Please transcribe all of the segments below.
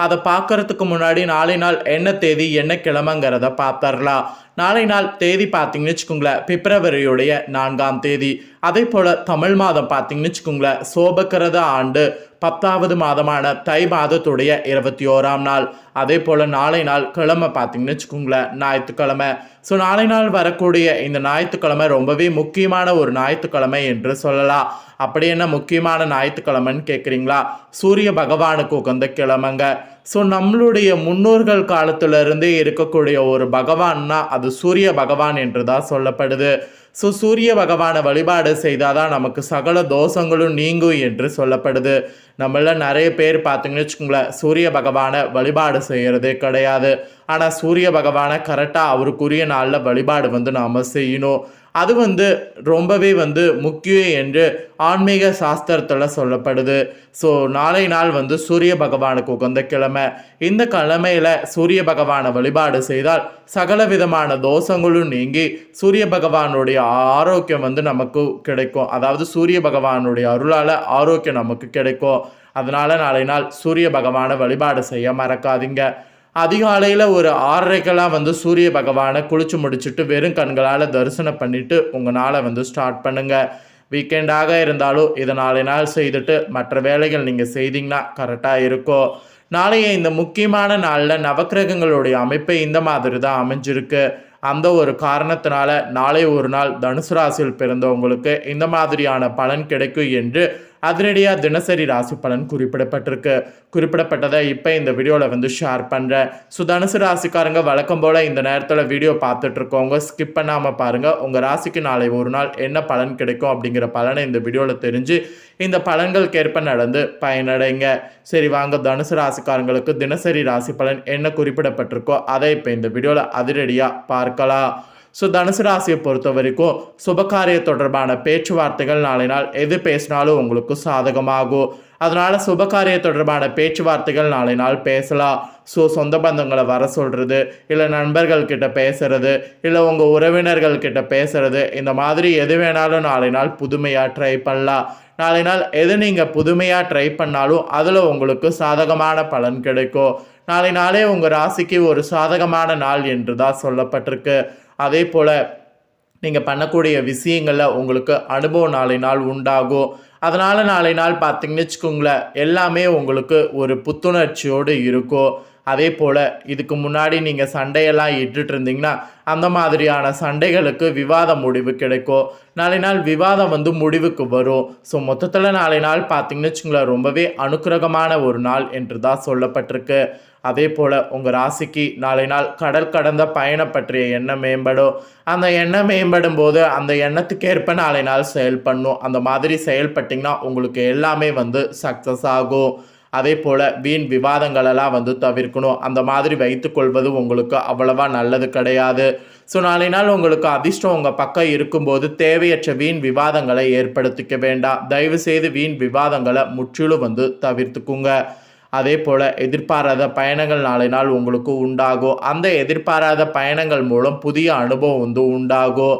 அதை பார்க்கறதுக்கு முன்னாடி நாளை நாள் என்ன தேதி என்ன கிழமைங்கிறத பார்த்துடலாம் நாளை நாள் தேதி பார்த்தீங்கன்னு வச்சுக்கோங்களேன் பிப்ரவரியுடைய நான்காம் தேதி. அதே போல் தமிழ் மாதம் பார்த்தீங்கன்னு வச்சுக்கோங்களேன் சோபக்கிரத ஆண்டு பத்தாவது மாதமான தை மாதத்துடைய இருபத்தி ஓராம் நாள். அதே போல் நாளை நாள் கிழமை பார்த்தீங்கன்னு வச்சுக்கோங்களேன் ஞாயிற்றுக்கிழமை. ஸோ நாளை நாள் வரக்கூடிய இந்த ஞாயிற்றுக்கிழமை ரொம்பவே முக்கியமான ஒரு ஞாயிற்றுக்கிழமை என்று சொல்லலாம். அப்படி என்ன முக்கியமான ஞாயிற்றுக்கிழமைன்னு கேட்குறீங்களா சூரிய பகவானுக்கு உகந்த கிழமைங்க. ஸோ நம்மளுடைய முன்னோர்கள் காலத்திலிருந்தே இருக்கக்கூடிய ஒரு பகவான்னா அது சூரிய பகவான் என்று தான் சொல்லப்படுது. ஸோ சூரிய பகவானை வழிபாடு செய்தால் தான் நமக்கு சகல தோஷங்களும் நீங்கும் என்று சொல்லப்படுது. நம்மள நிறைய பேர் பார்த்தீங்கன்னு வச்சுக்கோங்களேன் சூரிய பகவானை வழிபாடு செய்கிறதே கிடையாது. ஆனால் சூரிய பகவானை கரெக்டாக அவருக்குரிய நாளில் வழிபாடு வந்து நாம் செய்யணும். அது வந்து ரொம்பவே வந்து முக்கியம் என்று ஆன்மீக சாஸ்திரத்தில் சொல்லப்படுது. ஸோ நாளை நாள் வந்து சூரிய பகவானுக்கு உகந்த கிழமை. இந்த கிழமையில் சூரிய பகவானை வழிபாடு செய்தால் சகல விதமான தோஷங்களும் நீங்கி சூரிய பகவானுடைய ஆரோக்கியம் வந்து நமக்கு கிடைக்கும். அதாவது சூரிய பகவானுடைய அருளால் ஆரோக்கியம் நமக்கு கிடைக்கும். அதனால் நாளை நாள் சூரிய பகவானை வழிபாடு செய்ய மறக்காதீங்க. அதிகாலையில் ஒரு ஆறரைக்கெல்லாம் வந்து சூரிய பகவானை குளிச்சு முடிச்சுட்டு வெறும் கண்களால் தரிசனம் பண்ணிட்டு உங்கள் நாளை வந்து ஸ்டார்ட் பண்ணுங்கள் வீக்கெண்டாக இருந்தாலும் இதை நாளை நாள் செய்துட்டு மற்ற வேலைகள் நீங்கள் செய்தீங்கன்னா கரெக்டாக இருக்கும். நாளைய இந்த முக்கியமான நாளில் நவக்கிரகங்களுடைய அமைப்பு இந்த மாதிரி தான் அமைஞ்சிருக்கு. அந்த ஒரு காரணத்தினால நாளை ஒரு நாள் தனுசு ராசியில் பிறந்தவங்களுக்கு இந்த மாதிரியான பலன் கிடைக்கும் என்று அதிரடியாக தினசரி ராசி பலன் குறிப்பிடப்பட்டிருக்கு. குறிப்பிடப்பட்டதை இப்போ இந்த வீடியோவில் வந்து ஷேர் பண்ணுறேன் ஸோ தனுசு ராசிக்காரங்க வழக்கம் போல் இந்த நேரத்தில் வீடியோ பார்த்துட்ருக்கோங்க. ஸ்கிப் பண்ணாமல் பாருங்கள் உங்கள் ராசிக்கு நாளை ஒரு நாள் என்ன பலன் கிடைக்கும் அப்படிங்கிற பலனை இந்த வீடியோவில் தெரிஞ்சு இந்த பலன்களுக்கேற்ப நடந்து பயனடைங்க. சரி வாங்க. தனுசு ராசிக்காரங்களுக்கு தினசரி ராசி பலன் என்ன குறிப்பிடப்பட்டிருக்கோ அதை இப்போ இந்த வீடியோவில் அதிரடியாக பார்க்கலாம். ஸோ தனுசு ராசியை பொறுத்த வரைக்கும் சுபகாரிய தொடர்பான பேச்சுவார்த்தைகள் நாளை நாள் எது பேசினாலும் உங்களுக்கு சாதகமாகும். அதனால் சுபகாரிய தொடர்பான பேச்சுவார்த்தைகள் நாளை நாள் பேசலாம். ஸோ சொந்த பந்தங்களை வர சொல்கிறது இல்லை நண்பர்கள்கிட்ட பேசுகிறது பேசுறது இல்லை உங்கள் உறவினர்கள்கிட்ட பேசுகிறது பேசுறது இந்த மாதிரி எது வேணாலும் நாளை நாள் புதுமையாக ட்ரை பண்ணலாம். நாளை நாள் எது நீங்கள் புதுமையாக ட்ரை பண்ணாலும் அதில் உங்களுக்கு சாதகமான பலன் கிடைக்கும். நாளை நாளே உங்கள் ராசிக்கு ஒரு சாதகமான நாள் என்று தான் சொல்லப்பட்டிருக்கு. அதே போல் நீங்கள் பண்ணக்கூடிய விஷயங்களில் உங்களுக்கு அனுபவம் நாளை நாள் உண்டாகும். அதனால் நாளை நாள் பார்த்தீங்கன்னு வச்சுக்கோங்களேன் எல்லாமே உங்களுக்கு ஒரு புத்துணர்ச்சியோடு இருக்கும். அதே போல் இதுக்கு முன்னாடி நீங்கள் சண்டையெல்லாம் இட்டுட்டு இருந்தீங்கன்னா அந்த மாதிரியான சண்டைகளுக்கு விவாத முடிவு கிடைக்கும். நாளை நாள் விவாதம் வந்து முடிவுக்கு வரும். ஸோ மொத்தத்தில் நாளை நாள் பார்த்தீங்கன்னு வச்சுங்களேன் ரொம்பவே அனுக்கிரகமான ஒரு நாள் என்று தான் சொல்லப்பட்டிருக்கு. அதே போல் உங்கள் ராசிக்கு நாளை நாள் கடல் கடந்த பயணம் பற்றிய எண்ணம் மேம்படும். அந்த எண்ணம் மேம்படும் போது அந்த எண்ணத்துக்கேற்ப நாளை நாள் செயல்படணும். அந்த மாதிரி செயல்பட்டிங்கன்னா உங்களுக்கு எல்லாமே வந்து சக்ஸஸ் ஆகும். அதே போல் வீண் விவாதங்களெல்லாம் வந்து தவிர்க்கணும். அந்த மாதிரி வைத்துக்கொள்வது உங்களுக்கு அவ்வளவா நல்லது கிடையாது. ஸோ நாளை நாள் உங்களுக்கு அதிர்ஷ்டம் உங்கள் பக்கம் இருக்கும்போது தேவையற்ற வீண் விவாதங்களை ஏற்படுத்திக்க வேண்டாம். தயவு செய்து வீண் விவாதங்களை முற்றிலும் வந்து தவிர்த்துக்குங்க. அதே போல் எதிர்பாராத பயணங்கள் நாளை நாள் உங்களுக்கு உண்டாகும். அந்த எதிர்பாராத பயணங்கள் மூலம் புதிய அனுபவம் வந்து உண்டாகும்.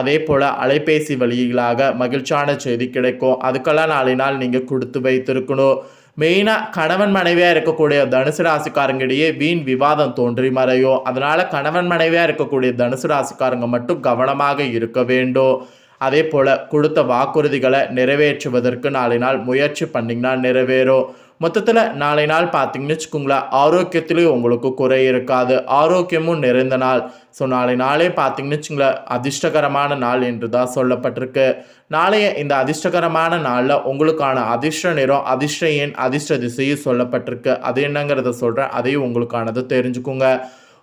அதே போல் அலைபேசி வழிகளாக மகிழ்ச்சியான செய்தி கிடைக்கும். அதுக்கெல்லாம் நாளை நாள் நீங்கள் கொடுத்து வைத்திருக்கணும். மெயினாக கணவன் மனைவியாக இருக்கக்கூடிய தனுசு ராசிக்காரங்கிடையே வீண் விவாதம் தோன்றி மறையும் அதனால் கணவன் மனைவியாக இருக்கக்கூடிய தனுசு ராசிக்காரங்க மட்டும் கவனமாக இருக்க வேண்டும். அதே போல் கொடுத்த வாக்குறுதிகளை நிறைவேற்றுவதற்கு நாளை நாள் முயற்சி பண்ணிங்கன்னா நிறைவேறும். மொத்தத்தில் நாளை நாள் பார்த்தீங்கன்னு வச்சுக்கோங்களேன் ஆரோக்கியத்துலேயும் உங்களுக்கு குறை இருக்காது. ஆரோக்கியமும் நிறைந்த நாள். ஸோ நாளை நாளே பார்த்தீங்கன்னு வச்சுங்களேன் அதிர்ஷ்டகரமான நாள் என்று தான் சொல்லப்பட்டிருக்கு. நாளைய இந்த அதிர்ஷ்டகரமான நாளில் உங்களுக்கான அதிர்ஷ்ட நிறம் அதிர்ஷ்ட எண் அதிர்ஷ்ட திசையும் சொல்லப்பட்டிருக்கு. அது என்னங்கிறத சொல்கிறேன் அதையும் உங்களுக்கானது தெரிஞ்சுக்கோங்க.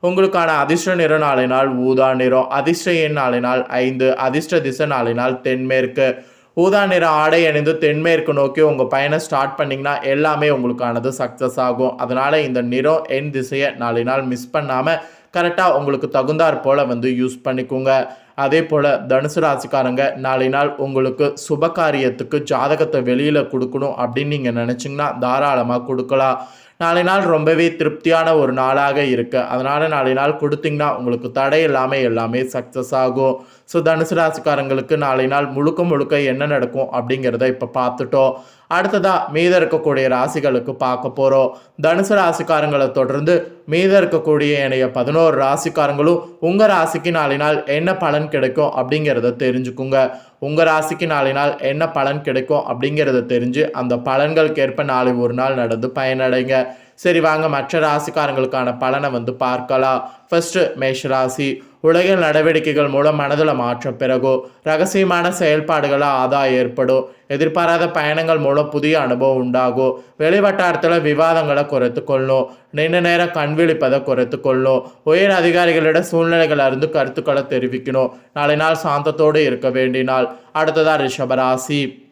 உங்களுக்கான அதிர்ஷ்ட நிறம் நாளை நாள் ஊதா நிறம் அதிர்ஷ்ட எண் நாளை நாள் ஐந்து அதிர்ஷ்ட திசை நாளை நாள் தென்மேற்கு. ஊதா நிற ஆடை அணிந்து தென்மேற்கு நோக்கி உங்கள் பயணம் ஸ்டார்ட் பண்ணிங்கன்னா எல்லாமே உங்களுக்கானது சக்ஸஸ் ஆகும். அதனால் இந்த நிறம் என் திசையை நாளை நாள் மிஸ் பண்ணாமல் கரெக்டாக உங்களுக்கு தகுந்தாற் போல் வந்து யூஸ் பண்ணிக்கோங்க. அதே போல் தனுசு ராசிக்காரங்க நாளை நாள் உங்களுக்கு சுப காரியத்துக்கு ஜாதகத்தை வெளியில் கொடுக்கணும் அப்படின்னு நீங்கள் நினச்சிங்கன்னா தாராளமாக கொடுக்கலாம். நாளை நாள் ரொம்பவே திருப்தியான ஒரு நாளாக இருக்குது அதனால் நாளை நாள் கொடுத்தீங்கன்னா உங்களுக்கு தடை இல்லாமல் எல்லாமே சக்ஸஸ் ஆகும். ஸோ தனுசு ராசிக்காரங்களுக்கு நாளை நாள் முழுக்க முழுக்க என்ன நடக்கும் அப்படிங்கிறத இப்போ பார்த்துட்டோம். அடுத்ததாக மீத இருக்கக்கூடிய ராசிகளுக்கு பார்க்க போகிறோம் தனுசு ராசிக்காரங்களை தொடர்ந்து மீத இருக்கக்கூடிய என்னைய பதினோரு ராசிக்காரங்களும் உங்கள் ராசிக்கு நாளை நாள் என்ன பலன் கிடைக்கும் அப்படிங்கிறத தெரிஞ்சுக்குங்க. உங்கள் ராசிக்கு நாளை நாள் என்ன பலன் கிடைக்கும் அப்படிங்கிறத தெரிஞ்சு அந்த பலன்களுக்கேற்ப நாளை ஒரு நாள் நடந்து பயனடைங்க. சரி வாங்க மற்ற ராசிக்காரங்களுக்கான பலனை வந்து பார்க்கலாம். ஃபர்ஸ்ட் மேஷ ராசி. உலகில் நடவடிக்கைகள் மூலம் மனதில் மாற்றம் பிறகும் ரகசியமான செயல்பாடுகளால் ஆதாயம் ஏற்படும். எதிர்பாராத பயணங்கள் மூலம் புதிய அனுபவம் உண்டாகும் வெளிவட்டாரத்தில் விவாதங்களை குறைத்து கொள்ளும். நீண்ட நேரம் கண் விழிப்பதை குறைத்து கொள்ளும். உயர் அதிகாரிகளிட சூழ்நிலைகள் அறிந்து கருத்துக்களை தெரிவிக்கணும். நாளை நாள் சாந்தத்தோடு இருக்க வேண்டினால். அடுத்ததான் ரிஷபராசி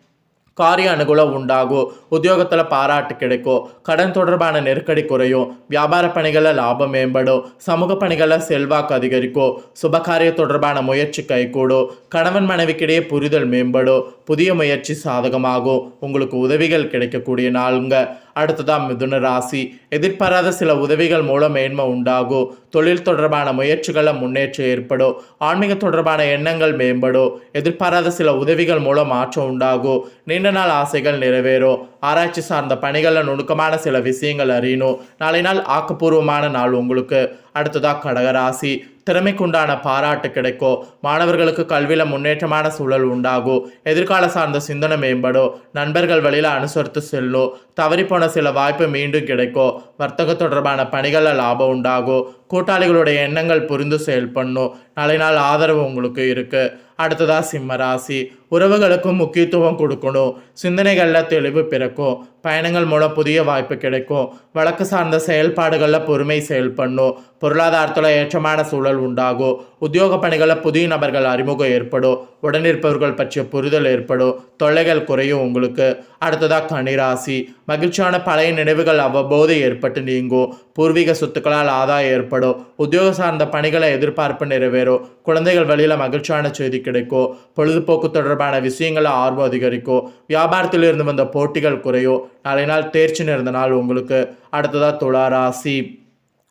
காரிய அனுகூலம் உண்டாகும் உத்தியோகத்தில் பாராட்டு கிடைக்கும் கடன் தொடர்பான நெருக்கடி குறையும் வியாபார பணிகளில் லாபம் மேம்படும் சமூக பணிகளில் செல்வாக்கு அதிகரிக்கும் சுபகாரிய தொடர்பான முயற்சி கைகூடும் கணவன் மனைவிக்கிடையே புரிதல் மேம்படும் புதிய முயற்சி சாதகமாகும் உங்களுக்கு உதவிகள் கிடைக்கக்கூடிய நாளுங்க. அடுத்ததாக மிதுன ராசி. எதிர்பாராத சில உதவிகள் மூலம் மேன்மை உண்டாகும் தொழில் தொடர்பான முயற்சிகளில் முன்னேற்றம் ஏற்படும் ஆன்மீக தொடர்பான எண்ணங்கள் மேம்படும் எதிர்பாராத சில உதவிகள் மூலம் மாற்றம் உண்டாகும் நீண்ட நாள் ஆசைகள் நிறைவேறும் ஆராய்ச்சி சார்ந்த பணிகளில் நுணுக்கமான சில விஷயங்கள் அறியணும் நாளை நாள் ஆக்கப்பூர்வமான நாள் உங்களுக்கு. அடுத்ததாக கடகராசி திறமைக்குண்டான பாராட்டு கிடைக்கும் மாணவர்களுக்கு கல்வியில் முன்னேற்றமான சூழல் உண்டாகும் எதிர்கால சார்ந்த சிந்தனை மேம்படும் நண்பர்கள் வழியில் அனுசரித்து செல்லும் தவறிப்போன சில வாய்ப்பு மீண்டும் கிடைக்கும் வர்த்தக தொடர்பான பணிகளில் லாபம் உண்டாகும் கூட்டாளிகளுடைய எண்ணங்கள் புரிந்து செயல்படணும் நாளை நாள் ஆதரவு உங்களுக்கு இருக்குது அடுத்ததாக சிம்ம ராசி. உறவுகளுக்கும் முக்கியத்துவம் கொடுக்கணும் சிந்தனைகளில் தெளிவு பிறக்கும் பயணங்கள் மூலம் புதிய வாய்ப்பு கிடைக்கும் வழக்கு சார்ந்த செயல்பாடுகளில் பொறுமை செயல்படணும் பொருளாதாரத்தில் ஏற்றமான சூழல் உண்டாகும் உத்தியோக பணிகளில் புதிய நபர்கள் அறிமுகம் ஏற்படும் உடனிருப்பவர்கள் பற்றிய புரிதல் ஏற்படும் தொல்லைகள் குறையும் உங்களுக்கு. அடுத்ததாக கனிராசி மகிழ்ச்சியான பழைய நினைவுகள் அவ்வப்போது ஏற்பட்டு நீங்கும். பூர்வீக சொத்துக்களால் ஆதாயம் ஏற்படும். உத்தியோக சார்ந்த பணிகளை எதிர்பார்ப்பு நிறைவேறும். குழந்தைகள் வழியில் மகிழ்ச்சியான செய்தி கிடைக்கும். பொழுதுபோக்கு தொடர்பான விஷயங்களை ஆர்வம் அதிகரிக்கும். வியாபாரத்தில் இருந்து வந்த போட்டிகள் குறையும். நாளை நாள் தேர்ச்சி நிறைந்த நாள் உங்களுக்கு. அடுத்ததாக துலா ராசி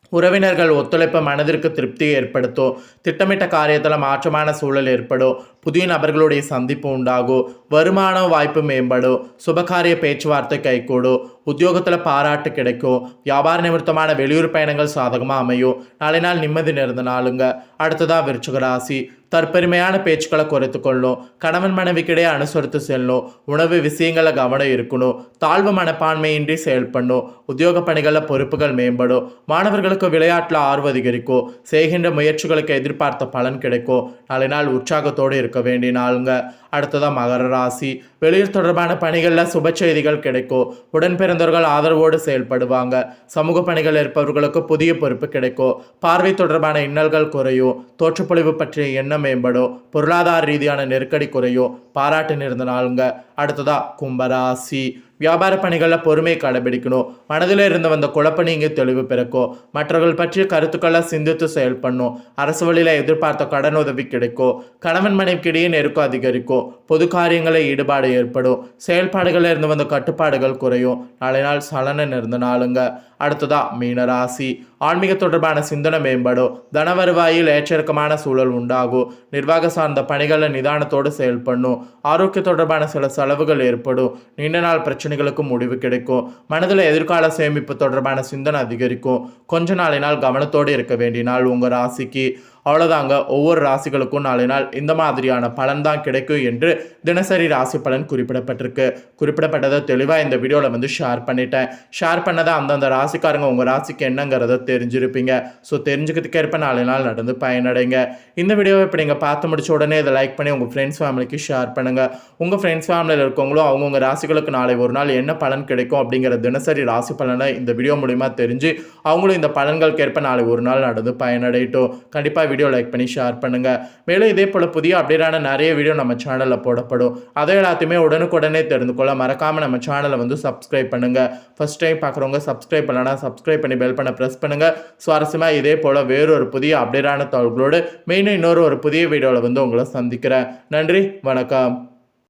உறவினர்கள் ஒத்துழைப்பு மனதிற்கு திருப்தி ஏற்படுத்தும். திட்டமிட்ட காரியத்தில் மாற்றமான சூழல் ஏற்படும். புதிய நபர்களுடைய சந்திப்பு உண்டாகும் வருமான வாய்ப்பு மேம்படும் சுபகாரிய பேச்சுவார்த்தை கைகூடும் உத்தியோகத்தில் பாராட்டு கிடைக்கும் வியாபார நிமித்தமான வெளியூர் பயணங்கள் சாதகமாக அமையும் நாளை நாள் நிம்மதி நிறைந்த நாளுங்க அடுத்ததாக விருச்சிக ராசி தற்பெருமையான பேச்சுக்களை குறைத்து கொள்ளும் கணவன் மனைவிக்கிடையே அனுசரித்து செல்லும் உணவு விஷயங்களை கவனம் இருக்கணும் தாழ்வு மனப்பான்மையின்றி செயல்படணும் உத்தியோக பணிகளில் பொறுப்புகள் மேம்படும் மாணவர்களுக்கு விளையாட்டில் ஆர்வம் அதிகரிக்கும் செய்கின்ற முயற்சிகளுக்கு எதிர்பார்த்த பலன் கிடைக்கும் நாளை நாள் உற்சாகத்தோடு இருக்க வேண்டிய நாளுங்க. அடுத்ததாக மகர ராசி. வெளியூர் தொடர்பான பணிகளில் சுப செய்திகள் கிடைக்கும். உடன் பிறந்தவர்கள் ஆதரவோடு செயல்படுவாங்க. சமூக பணிகள் இருப்பவர்களுக்கு புதிய பொறுப்பு கிடைக்கும். பார்வை தொடர்பான இன்னல்கள் குறையும். தோற்றுப்பொழிவு பற்றிய எண்ணம் மேம்படும். பொருளாதார ரீதியான நெருக்கடி குறையும். பாராட்டு நிறந்த நாளுங்க. அடுத்ததாக கும்பராசி. வியாபார பணிகளில் பொறுமை கடைபிடிக்கணும். மனதில் இருந்து வந்த குழப்ப நீங்கள் தெளிவு பிறக்கும். மற்றவர்கள் பற்றிய கருத்துக்களை சிந்தித்து செயல்படணும். அரசு வழியில் எதிர்பார்த்த கடன் உதவி கிடைக்கும். கணவன் மனைவிக்கிடையே நெருக்கம் அதிகரிக்கும். பொது காரியங்களில் ஈடுபாடு ஏற்படும். செயல்பாடுகளில் இருந்து வந்த கட்டுப்பாடுகள் குறையும். நாளை நாள் சலனம் இருந்த நாளுங்க. அடுத்ததா மீனராசி ஆன்மீக தொடர்பான சிந்தனை மேம்படும். தன வருவாயில் ஏற்றிறக்கமான சூழல் உண்டாகும். நிர்வாக சார்ந்த பணிகளை நிதானத்தோடு செயல்படணும். ஆரோக்கிய தொடர்பான சில செலவுகள் ஏற்படும். நீண்ட நாள் பிரச்சனைகளுக்கு முடிவு கிடைக்கும். மனதில் எதிர்கால சேமிப்பு தொடர்பான சிந்தனை அதிகரிக்கும். கொஞ்ச நாளினால் கவனத்தோடு இருக்க வேண்டினால் உங்கள் ராசிக்கு. அவ்வளோதாங்க ஒவ்வொரு ராசிகளுக்கும் நாளை நாள் இந்த மாதிரியான பலன் தான் கிடைக்கும் என்று தினசரி ராசி பலன் குறிப்பிடப்பட்டிருக்கு. குறிப்பிடப்பட்டதை தெளிவாக இந்த வீடியோவில் வந்து ஷேர் பண்ணிட்டேன். ஷேர் பண்ணதை அந்தந்த ராசிக்காரங்க உங்கள் ராசிக்கு என்னங்கிறத தெரிஞ்சிருப்பீங்க. ஸோ தெரிஞ்சுக்கிறதுக்கு ஏற்ப நாளை நாள் நடந்து பயனடைங்க. இந்த வீடியோவை இப்போ நீங்கள் பார்த்து முடிச்ச உடனே இதை லைக் பண்ணி உங்கள் ஃப்ரெண்ட்ஸ் ஃபேமிலிக்கு ஷேர் பண்ணுங்கள் உங்கள் ஃப்ரெண்ட்ஸ் ஃபேமிலியில் இருக்கவங்களும் அவங்கவுங்க ராசிகளுக்கு நாளை ஒரு நாள் என்ன பலன் கிடைக்கும் அப்படிங்கிற தினசரி ராசி பலனை இந்த வீடியோ மூலிமா தெரிஞ்சு அவங்களும் இந்த பலன்களுக்கு ஏற்ப நாளை ஒரு நாள் நடந்து பயனடையட்டும். கண்டிப்பாக வீடியோ லைக் பண்ணி ஷேர் பண்ணுங்கள் மேலும் இதே போல் புதிய அப்டேட்டான நிறைய வீடியோ நம்ம சேனலில் போடப்படும். அதை எல்லாத்தையுமே உடனுக்குடனே தெரிந்து கொள்ள மறக்காமல் நம்ம சேனலை வந்து சப்ஸ்கிரைப் பண்ணுங்கள் ஃபஸ்ட் டைம் பார்க்குறவங்க சப்ஸ்கிரைப் பண்ணலன்னா சப்ஸ்கிரைப் பண்ணி பெல் பண்ண ப்ரெஸ் பண்ணுங்கள் சுவாரஸ்யமாக இதே போல் வேறொரு புதிய அப்டேட்டான தகவல்களோடு மெயினாக இன்னொரு ஒரு புதிய வீடியோவில் வந்து உங்களை சந்திக்கிறேன். நன்றி வணக்கம்.